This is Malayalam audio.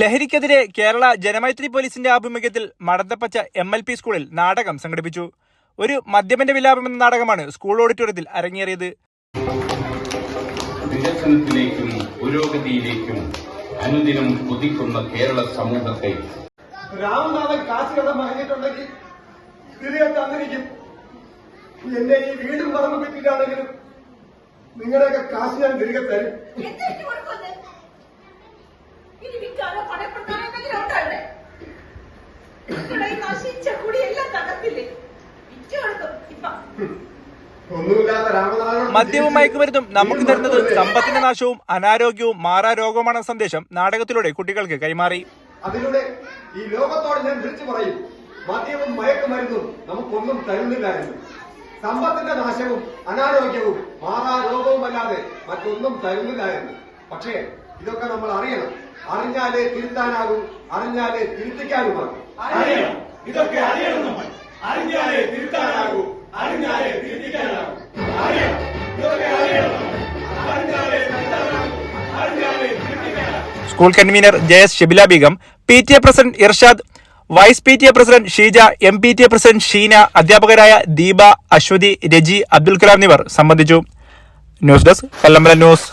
ലഹരിക്കെതിരെ കേരള ജനമൈത്രി പോലീസിന്റെ ആഭിമുഖ്യത്തിൽ മടന്തപ്പച്ച എം എൽ പി സ്കൂളിൽ നാടകം സംഘടിപ്പിച്ചു. ഒരു മദ്യപന്റെ വിലാപം എന്ന നാടകമാണ് സ്കൂൾ ഓഡിറ്റോറിയത്തിൽ അരങ്ങേറിയത്. വികസനത്തിലേക്കും പുരോഗതിയിലേക്കും അനുദിനം കുതിക്കുന്ന കേരള സമൂഹത്തെ രാമനാഥൻ കാശ് കടം വാങ്ങിയിട്ടുണ്ടെങ്കിൽ തിരികെ തന്നിരിക്കും. എന്റെ ഈ വീടും പറമ്പ് വിറ്റിട്ടാണെങ്കിലും നിങ്ങളുടെയൊക്കെ കാശ് ഞാൻ തിരികെ തരും. മദ്യവും മയക്കുമരുന്നും നമുക്ക് തരുന്നത് സമ്പത്തിന്റെ നാശവും അനാരോഗ്യവും മാറാരോഗമാണെന്ന സന്ദേശം നാടകത്തിലൂടെ കുട്ടികൾക്ക് കൈമാറി. അതിലൂടെ ഈ ലോകത്തോട് ഞാൻ വിളിച്ചു പറയും മദ്യവും മയക്കുമരുന്നും നമുക്കൊന്നും തരുന്നില്ല എന്ന്. സമ്പത്തിന്റെ നാശവും അനാരോഗ്യവും മാറാ രോഗവുമല്ലാതെ മറ്റൊന്നും തരുന്നില്ല എന്ന്. പക്ഷേ ഇതൊക്കെ നമ്മൾ അറിയണം. അറിഞ്ഞാലേ തിരുത്താനാകും അറിഞ്ഞാലേ തിരുത്തിക്കാനുമാകും. ഇതൊക്കെ അറിയണം. School convener J S Shebila Beegum P T A president Irshad vice P T A president Sheeja M P T A president Sheena അധ്യാപകരായ ദീപ അശ്വതി രജി അബ്ദുൽ കലാം എന്നിവർ സംബന്ധിച്ചു. News desk Kallambala news.